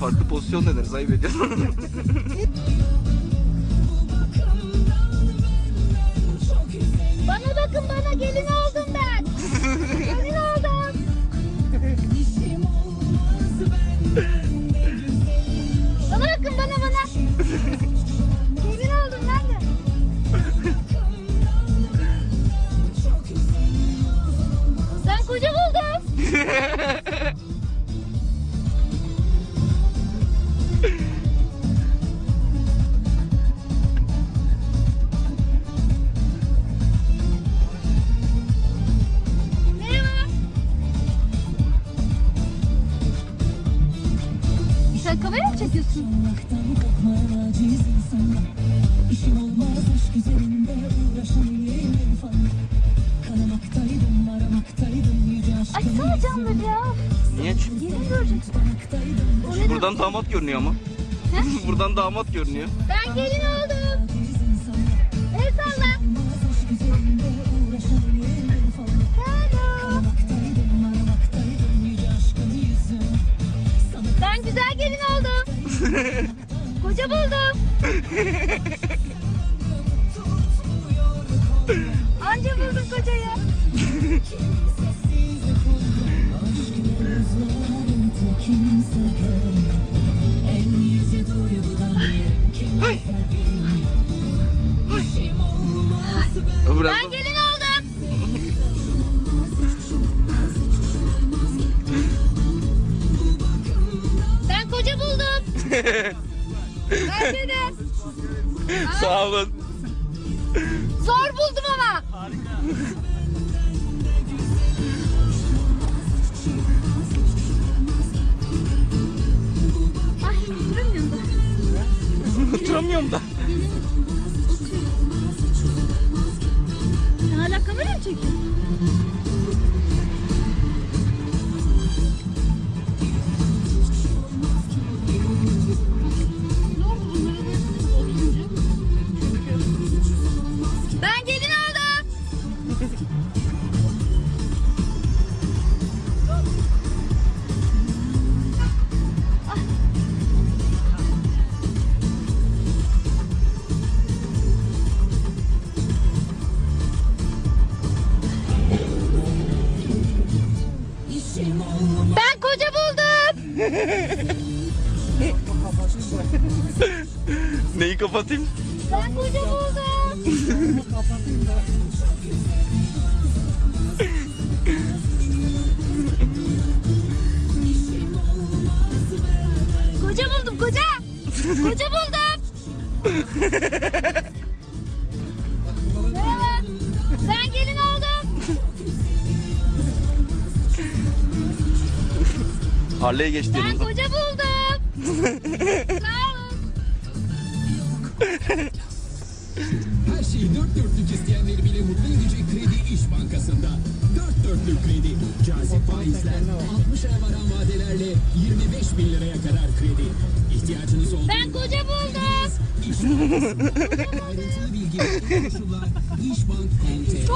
Farklı pozisyon deneriz ayıp ediyorsun. Bana bakın bana gelin Sen kamera mı çekiyorsun? Açsana camları ya. Niye? göreceksin. Buradan damat görünüyor ama. Buradan damat görünüyor. Ben gelin oldum. Koca buldum. Anca buldum kocayı. sessiz konuda Aşk gözlerin kimse de. Sağ olun. Zor buldum ama. Ay duramıyorum da. Oturamıyorum da. Hala kamera mı çekiyorsun? Neyi kapatayım? Ben koca buldum. koca buldum koca. Koca buldum. Merhaba. Ben gelin oldum. Harley'e geçti Ben koca buldum. Sağ olun. Her şeyi dört dörtlük isteyenleri bile mutlu edecek kredi İş Bankası'nda. Dört dörtlük kredi. Cazip faizler, 60 aya varan vadelerle 25 bin liraya kadar kredi. İhtiyacınız olduğunda Ben koca buldum. İş Bankası'nda. Ayrıntılı bilgi ve koşullar İşbank.com.tr